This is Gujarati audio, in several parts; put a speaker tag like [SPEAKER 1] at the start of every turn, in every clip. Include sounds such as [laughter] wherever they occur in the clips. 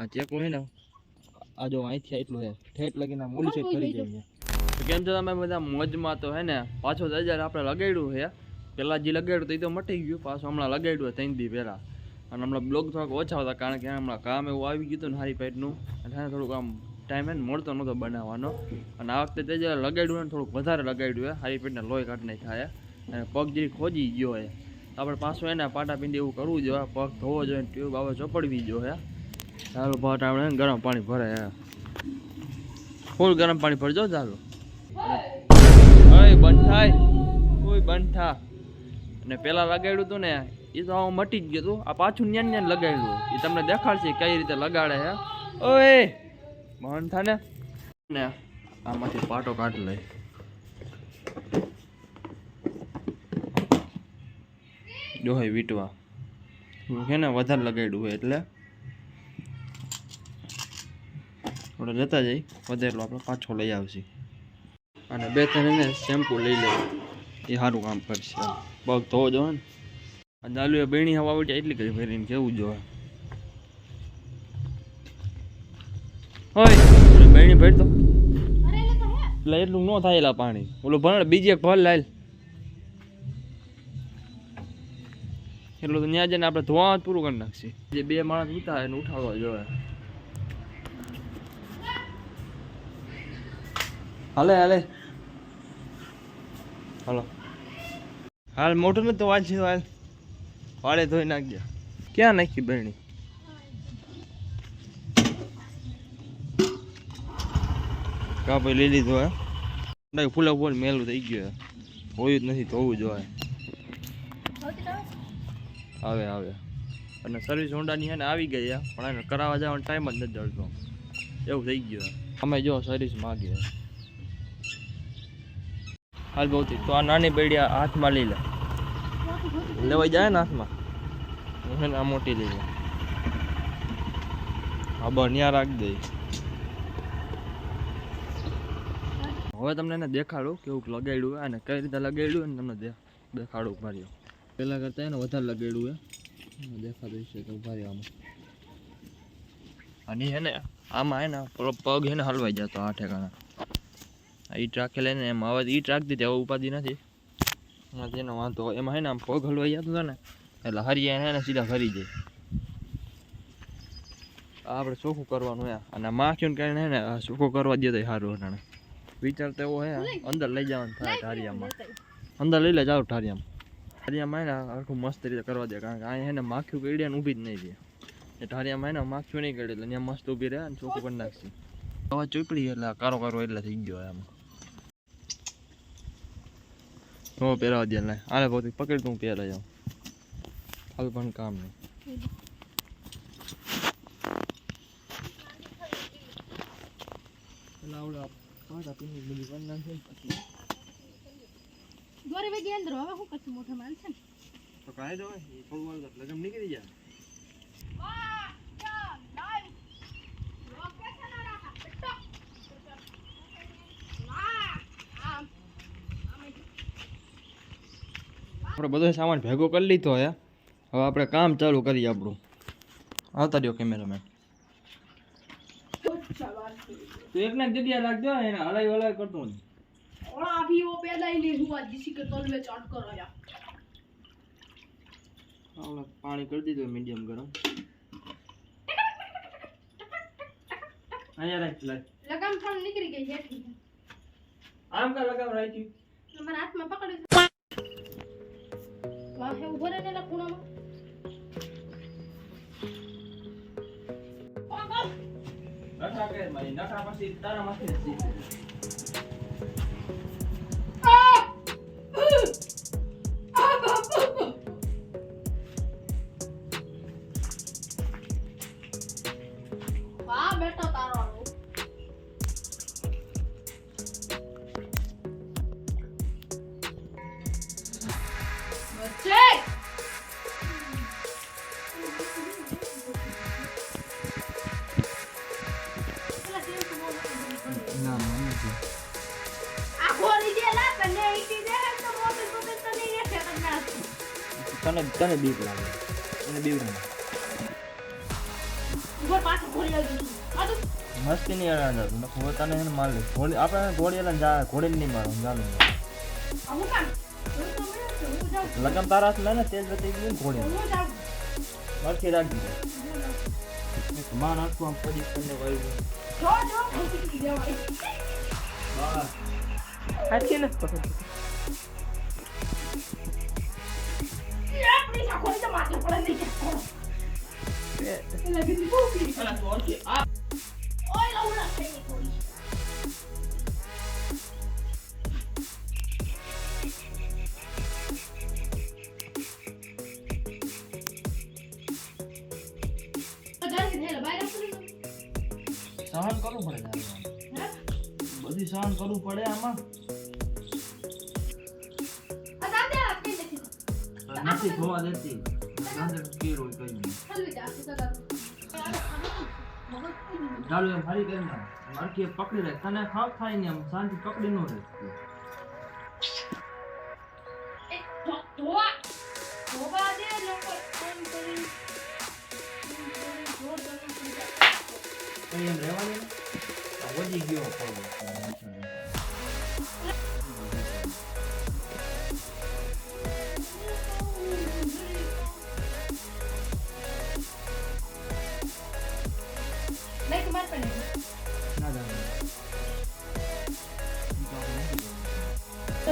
[SPEAKER 1] આ ચેકો છે ને આ જો અહીંથી એટલું છે. ઠેઠ લગીને આમ સાઈડ ફરી જઈએ. કેમ છો તમે બધા? મોજમાં તો હે ને પાછો હજાર આપણે લગાડ્યું છે. પહેલાં જે લગાડ્યું તો એ તો મટી ગયું પાછું હમણાં લગાડ્યું ત્રણ દી પહેલાં. અને હમણાં બ્લોગ થોડાક ઓછા હતા કારણ કે હમણાં કામ એવું આવી ગયું હતું ને હારી પેટનું એટલે થોડુંક આમ ટાઈમ હે ને મળતો નહોતો બનાવવાનો. અને આ વખતે તે જે લગાડ્યું ને થોડુંક વધારે લગાડ્યું હે હારી પેટને લોહી કાઢ નહીં હે. અને પગ જે ખોજી ગયો હે. આપણે પાછું એને પાટા પીંડી એવું કરવું જોઈએ પગ ધોવો જોઈએ ટ્યુબ આવે ચોપડવી જોઈએ. ચાલો ભાત આપણે ગરમ પાણી ભરે હે. ફૂલ ગરમ પાણી ભરજો ચાલો. બંધ થાય બંધ. થા અને પેલા લગાડ્યું હતું ને એ તો આવું મટી જ ગયું હતું આ પાછું ન્યાન ન્યાન લગાડ્યું એ તમને દેખાડશે કઈ રીતે લગાડે હે ઓય મહન થા ને આમાંથી પાટો કાઢ લઈ. ડોહાઈ વીટવા. છે ને, વધારે લગાડ્યું હોય એટલે. આપણે લેતા જઈ. વધેલો આપણે પાછો લઈ આવશે. અને બે ત્રણ એને શેમ્પુ લઈ લેવું. એ સારું કામ કરશે. પગ ધોવો જોવે ને. આ દાલુ બેણી હવા આવડી એટલી કરી ફેરીને કેવું જોવે. હોય બેણી ભરતો એટલે એટલું ન થાય એલા પાણી. ઓલું ભણ, બીજી એક ભર લાલ. એટલું તો ત્યાં જઈને આપણે ધોવા જ પૂરું કરી નાખશે. જે બે માણસ ઉતા એને ઉઠાડવા જોઈએ હાલે હાલે. હાલો. હાલ મોટું નથી તો વાંચ હાલ વાળે ધોઈ નાખજો. ક્યાં નાખી બહેણી કા ભાઈ લઈ લીધો હે ફૂલે ફૂલ મેલું થઈ ગયું હોયું જ નથી, ધોવું જોઈએ આવે આવે. અને સર્વિસ હોન્ડાની ને આવી ગઈ પણ એને કરાવવા જવાનો ટાઈમ જ નથી જડતો. એવું થઈ ગયું અમે જો સર્વિસ માગીએ. હાલ બહુથી તો આ નાની બેડી હાથમાં લઈ લે. લેવાઈ જાય ને હાથમાં? હું આ મોટી લઈ લે. હા બર રાખી દે. હવે તમને એને દેખાડું કેવું લગાડ્યું અને કઈ રીતે લગાડ્યું ને તમને દેખાડું ભર્યો પહેલાં કરતાં એને વધારે લગાડ્યું હે દેખાતું છે તો ઊભા આમાં. અને એને આમાં એને પગ એને હલવાઈ જતો આ ઠેકાણા. ઈટ રાખેલે ને એમાં હવે ઈટ રાખી દીધી હવે ઉપાધિ નથી. એનો વાંધો એમાં હે ને આમ પગ હલવાઈ જતો હતો ને એટલે હરિયા હે ને સીધા ફરી જાય. આપણે ચોખ્ખું કરવાનું હે અને માખ્યું ને કારણે હે ને ચોખ્ખું કરવા દે તો સારું હટાણે વિચાર તો એવો હે અંદર લઈ જવાનું થાય ઠારિયામાં અંદર લઈ લે જાવ ઠારિયામાં ઠારિયામાં હે ને આખું મસ્ત રીતે કરવા દે કારણ કે અહીંયા હે ને માખ્યું કઈડ્યા ને ઊભી જ નહીં રહે. એ ઠારિયામાં હે ને માખ્યું નહીં કઈડે એટલે ત્યાં મસ્ત ઊભી રહે અને ચોખ્ખું કરી નાખશે. હવે ચોપડી એટલે કારો કારો એટલે થઈ ગયો એમ નો પહેરાવા દે લે. આલે પોતે પકડ તું પહેરા જાઉં હાલ પણ કામ નહીં.
[SPEAKER 2] દોરી વાગે અંદર હવે શું કરશું? મોટા માણસ છે ને?
[SPEAKER 1] તો કાંઈ દો એ તો લગમ નીકળી જાય. આપણે બધો સામાન ભેગો કરી લીધો હે હવે આપણે કામ ચાલુ કરીએ આપણું આવતા રહ્યો કેમેરામેન તું એક ના જગ્યા રાખજો એને હલાઈ હલાઈ કરતો નહીં
[SPEAKER 2] ઓલા અભી वो पैदा ही नहीं हुआ जिसी के तल में चढ़ कर आया
[SPEAKER 1] આપણે પાણી કરી દીધું મીડિયમ ગરમ અહીંયા રાખ લાય
[SPEAKER 2] लगाम थोड़ी निकल गई है ठीक है
[SPEAKER 1] આમ કા લગાવ રાખી
[SPEAKER 2] हमारे हाथ में વાહ હે ઊભો રહેને લા ખૂણામાં.
[SPEAKER 1] નટા કે મારી નટા પછી તારા માથે
[SPEAKER 2] તને તને
[SPEAKER 1] બીક લાગે. એને બીક લાગે. મસ્તી નહીં અડાડતા તું નકર તને એને માર લે ઘોડી આપણે ઘોડી એટલે જા ઘોડી નહીં મારો
[SPEAKER 2] જાઉં.
[SPEAKER 1] લગન તારા લે ને તેજ બતી ગયું ઘોડી. મરખી રાખી દે માન આખું આમ પડી કરીને
[SPEAKER 2] વાયું.
[SPEAKER 3] હાથી નથી પકડતી.
[SPEAKER 2] એ આપણી આ ઘોડી તો માથે પડે નહીં કે. એટલે કીધું બહુ પીડી. ઓય, લવડા થઈ ગઈ ઘોડી. તો જલ્દી થઈને બહાર આવશું ને.
[SPEAKER 1] સહન કરવું પડે તારે.
[SPEAKER 2] હે?
[SPEAKER 1] બધી સહન કરવું પડે આમાં
[SPEAKER 2] નથી
[SPEAKER 1] થવા દેતી નાંદર કેર હોય કઈ નહીં
[SPEAKER 2] હલવી જા, આ દાદા. મગજ પીડી.
[SPEAKER 1] ચાલુ એમ ફરી કરી નાખ મરખી પકડી રાખ તને ખાવ થાય ને એમ શાંતિ પકડી નો રહે
[SPEAKER 2] એમ ધો- ધોવા ધોવા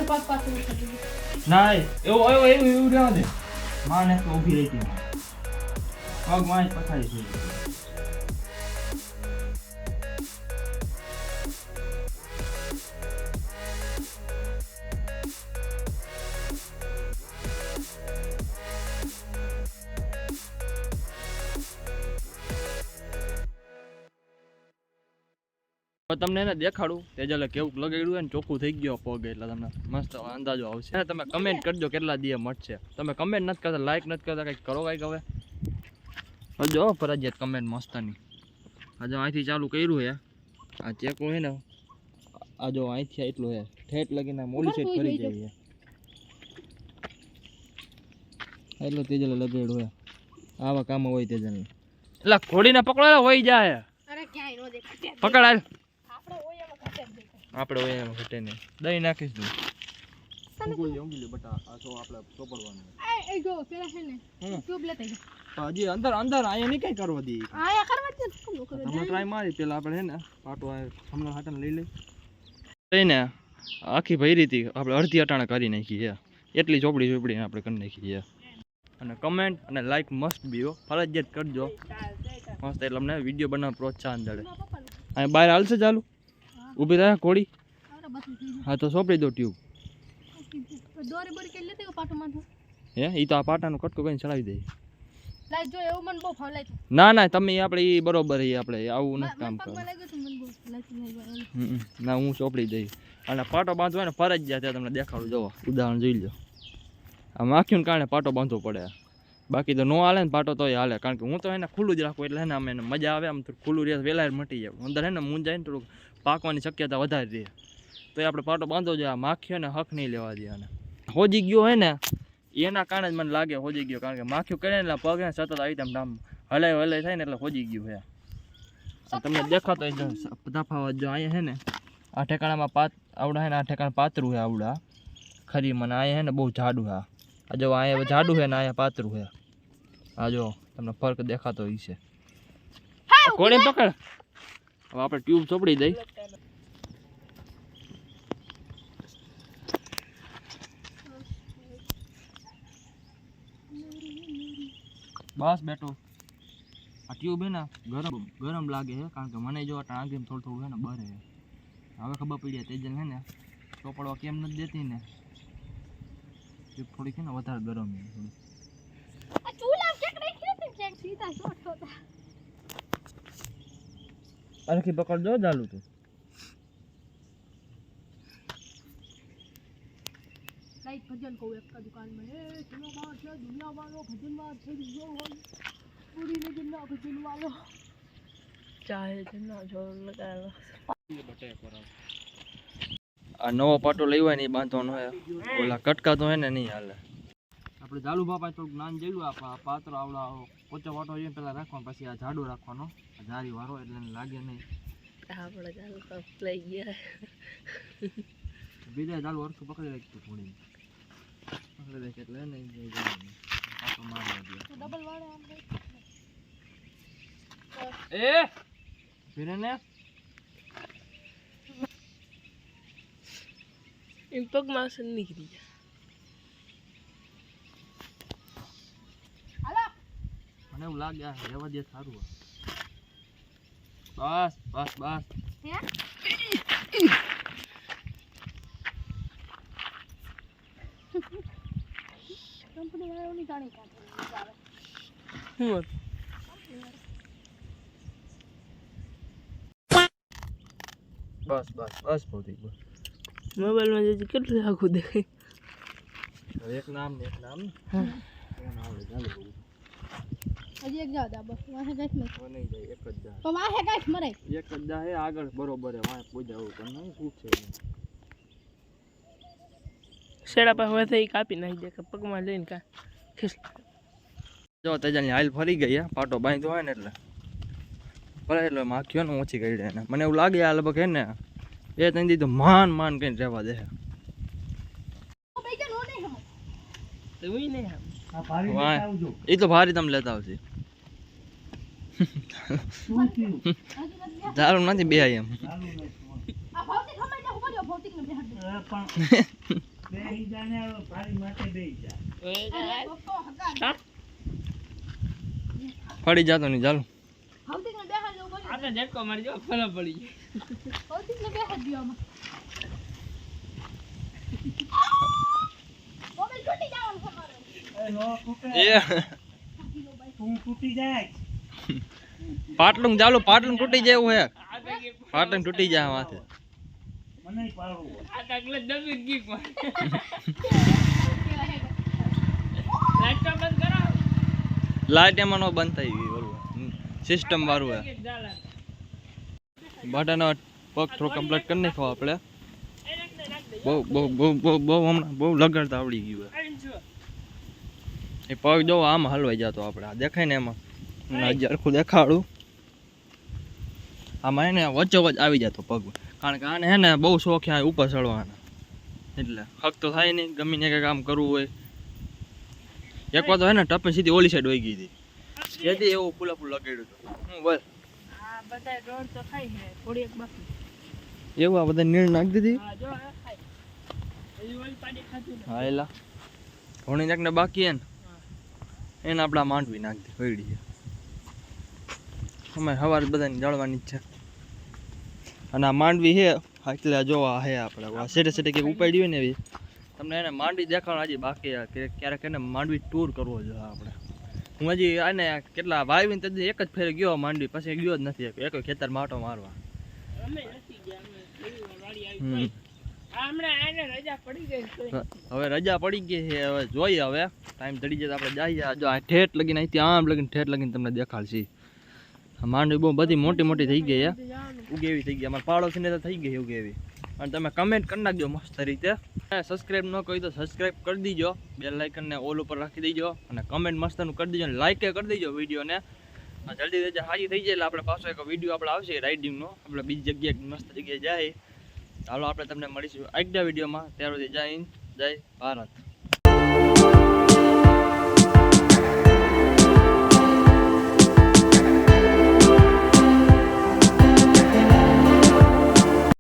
[SPEAKER 2] પાછું
[SPEAKER 1] ના, એવું એવું એવું એવું રહેવા દે માં ને તો ઊભી રહી હતી પગમાં જ પથારી થઈ તમને એને દેખાડું. તેજલે કેવું લગાડ્યું અને ચોખ્ખું થઈ ગયો પગ એટલે તમને મસ્ત અંદાજો આવશે. અને તમે કમેન્ટ કરજો કેટલા દીએ મટશે. તમે કમેન્ટ નથી કરતા લાઈક નથી કરતા કંઈક કરો કંઈક હવે. હજો ફરજિયાત કમેન્ટ મસ્તની. આજે અહીંથી ચાલુ કર્યું હે. આ ચેકું હે ને આ જો અહીંથી એટલું હે. ઠેઠ લગીને મોલી સેટ કરી જાય એટલો તેજલે લગાડ્યું હે. આવા કામ હોય તેજલને. એટલે ઘોડીને પકડો હોય જાય
[SPEAKER 2] અરે ક્યાંય નો દેખાય.
[SPEAKER 1] પકડ હાલ
[SPEAKER 2] આપણે હોય એમાં ઘટે જ દેખાય
[SPEAKER 1] આપણે હોય એમ ઘટે નહીં. દહીં નાખીશ તું. ઊંઘી લે ઊંઘી લે બટા આ તો આપણે ચોપડવાનું.
[SPEAKER 2] એ જો પેલા છે ને ટ્યુબ લેતા ગયો
[SPEAKER 1] હજી અંદર અંદર અહીંયા નહીં કઈ કરવા દી
[SPEAKER 2] આયા કરવા
[SPEAKER 1] તમે ટ્રાય મારી પેલા આપણે હે ને પાટો હમણાં હાટન લઈ લઈ. લઈને આખી ભરી હતી આપણે અડધી અટાણે કરી નાખી છે. એટલી ચોપડી ચોપડી આપણે કરી નાખી છે. અને કમેન્ટ અને લાઈક મસ્ત બી હો. ફરજિયાત કરજો. મસ્ત એટલે અમને વીડિયો બનાવવા પ્રોત્સાહન દળે અહીંયા બહાર હાલશે ચાલુ? ઊભી રહ્યા કોળી? હા તો સોંપડી દો ટ્યુબ. હે એ તો આ પાટાનો કટકો કરીને ચડાવી દે. ના ના તમે આપણે ઈ બરોબર એ આપણે આવું નથી કામ
[SPEAKER 2] તો
[SPEAKER 1] હમ, ના હું ચોપડી દઈ અને પાટો બાંધવો હોય ને ફરજિયાત તમને દેખાડું જોવો. ઉદાહરણ જોઈ લો આ માખીને કારણે પાટો બાંધવો પડે. બાકી તો નો હાલે ને પાટો તોય હાલે. કારણ કે હું તો એને ખુલ્લું જ રાખું એટલે ને એને મજા આવે આમ થોડું ખુલ્લું રહે વહેલા મટી જાય. અંદર હે ને મૂંઝાય ને થોડુંક પાકવાની શક્યતા વધારે રહે. તો એ આપણે પાટો બાંધવો જોઈએ આ માખીઓ ને હક નહીં લેવા દે અને હોજી ગયો હોય ને એના કારણે જ મને લાગે હોજી ગયો કારણ કે માખીઓ કરે ને એટલે પગ હે ને સતત આવી તેમ આમ હલાય હલાય થાય ને એટલે હોજી ગયું હે. આ તમને દેખાતો હોય જો તફાવત જો અહીંયા હે ને આ ઠેકાણામાં પાત આવડા હે ને આ ઠેકાણા પાતરું હે આવડા. ખરી મને અહીંયા હે ને બહુ જાડું હે. આ જો અહીંયા જાડું હે ને અહીંયા પાતરું હે. આ જો તમને ફરક દેખાતો હોય છે કોણી પકડ? હવે આપણે ટ્યુબ ચોપડી દઈ. બસ બેઠો. આ ટ્યુબ હે ને ગરમ ગરમ લાગે છે કારણ કે મને જો આ આંગળીમાં થોડું થોડું હે ને બરે હવે ખબર પડી જાય તેજલ હે ને ચોપડવા કેમ નથી દેતી ને. ટ્યુબ થોડીક છે ને વધારે ગરમ છે. અરખી પકડ દો ચાલુ તું
[SPEAKER 2] લાઈટ ભજન કહું એક દુકાનમાં એ ચલો બાર છે દુનિયા વાળો ભજન વાર છે બીજો હોય. પૂરી નગર ના ભજન વાળો
[SPEAKER 3] ચાહે છે ના જો લગાડો
[SPEAKER 1] આ નવો પાટો લઈ હોય ને એ બાંધવાનો હોય. ઓલા કટકા તો હે ને નહીં હાલે. આપણે ઝાડુ બાપા થોડુંક જ્ઞાન જેવું આ પાત્ર આવડા પોચો વાટો એ પેલા રાખવાનો પછી આ ઝાડુ રાખવાનો. ઝારી જારી વારો એટલે એને લાગે નહીં.
[SPEAKER 3] આપણે ઝાડુ તો લઈ ગયા.
[SPEAKER 1] બીજા ઝાડુ અરથું પકડી રાખતું થોડી એ ફિરે ને
[SPEAKER 3] એમ પગમાં અસર નીકળી ગયા
[SPEAKER 2] હાલો.
[SPEAKER 1] મને એવું લાગે આ રહેવા દે સારું. બસ બસ બસ.
[SPEAKER 2] હે કંપની વાળાઓની જાણી કાઢે આવે.
[SPEAKER 3] હું હતું?
[SPEAKER 1] બસ બસ બસ ભૌતિક બસ.
[SPEAKER 3] મોબાઈલમાં જજે કેટલું આખું દેખાય?
[SPEAKER 1] એક નામ એક નામ ને?
[SPEAKER 3] હા.
[SPEAKER 1] ફોન આવડે ચાલુ કરું.
[SPEAKER 2] હજી એક જાવ બસ વાહે ગાઈસ મરે.
[SPEAKER 1] નહીં જાય એક જ જાય.
[SPEAKER 2] તો વાહે ગાઈસ મરે.
[SPEAKER 1] એક જ જાય આગળ બરોબર હે વાંહે પૂજા આવું પણ શું છે
[SPEAKER 3] શેડા પાસે હોય તો કાપી નાખી દે કે પગમાં લઈને કા
[SPEAKER 1] જો તેજાની હાલ ફરી ગઈ હે. પાટો બાંધ્યો હોય ને એટલે. ભલે એટલે માખ્યો ને ઓછી કરી દે એને. મને એવું લાગે આ લગભગ હે ને એ ત્રણ દીધું માન માન કઈ રહેવા દે. એ તો ભારી તમે લેતા આવશે દારૂ નથી બે એમ.
[SPEAKER 2] ભૌતિક [laughs] ઊભો ને
[SPEAKER 1] ફરી જાતો નહીં ચાલુ.
[SPEAKER 3] ઝટકો મારી જો પડી
[SPEAKER 1] પાટલું ચાલુ પાટલું તૂટી જાય હે. પાટલું તૂટી જાય માથે
[SPEAKER 3] આ કાકલે દબી ગઈ પણ. લાઈટ બંધ કરો.
[SPEAKER 1] લાઈટ એમાં નો બંધ થઈ ગઈ ઓલું સિસ્ટમ વાળું હે.
[SPEAKER 3] ઝાલા
[SPEAKER 1] પગ થોડો કમ્પ્લીટ કરી નાખો આપણે. બહુ બહુ બહુ બહુ બહુ હમણાં બહુ લગાડતા આવડી ગયું એ પગ જો આમ હલવાઈ જતો આપણે. આ દેખાય ને એમાં? હું હજી આખું દેખાડું. આમાં એને વચ્ચો વચ્ચ આવી જતો પગ. કારણ કે આને હે ને બહુ શોખ આવે આ ઉપર ચડવાના. એટલે હક તો થાય નહીં ગમે ને કંઈક કામ કરવું હોય. એક વાર તો હે ને ટપે સીધી ઓલી સાઈડ વહી ગઈ હતી. જેથી એવું ફૂલા ફૂલ લગાડ્યું હતું. હું બસ એવું આ બધા નીણ નાખી દીધી?
[SPEAKER 3] હા
[SPEAKER 1] એલા. ઘણી જાકને બાકી ને એને આપણા માંડવી નાખી દે પડી છે અમે સવારે બધાને જળવાની જ છે. અને આ માંડવી છે એટલે જોવા છે આપણે. સેટે સેટે કંઈક ઉપાડી હોય ને એવી. તમને એને માંડવી દેખાડો હજી બાકી કે ક્યારેક એને માંડવી ટૂર કરવો જોઈએ આપણે. હું હજી આને કેટલા વાવીને તે એક જ ફેર ગયો માંડવી પછી ગયો જ નથી એક ખેતર માટો મારવા. હવે રજા પડી ગઈ છે હવે જોઈએ હવે. ટાઈમ ચડી જાય તો આપણે જઈએ. જો આ ઠેઠ લગીને અહીંથી આમ લગીને ઠેઠ લગીને તમને દેખાડશે. માંડવી બહુ બધી મોટી મોટી થઈ ગઈ છે. ઉગેવી થઈ ગઈ. અમારા પાડોશીને તો થઈ ગઈ ઉગેવી અને તમે કમેન્ટ કરી નાખજો મસ્ત રીતે. સબસ્ક્રાઇબ ન કરી તો સબસ્ક્રાઇબ કરી દીજો. બેલ લાઇકનને ઓલ ઉપર રાખી દેજો. અને કમેન્ટ મસ્તનું કરી દેજો અને લાઇકે કરી દેજો વિડીયોને જલ્દી જલ્દી હાજી થઈ જાય એટલે આપણે પાછો એક વીડિયો આપણે આવશે રાઇડિંગનો આપણે બીજી જગ્યાએ મસ્ત જગ્યાએ જાય. ચાલો આપણે તમને મળીશું આજના વિડીયોમાં ત્યાર સુધી જય હિન્દ, જય ભારત.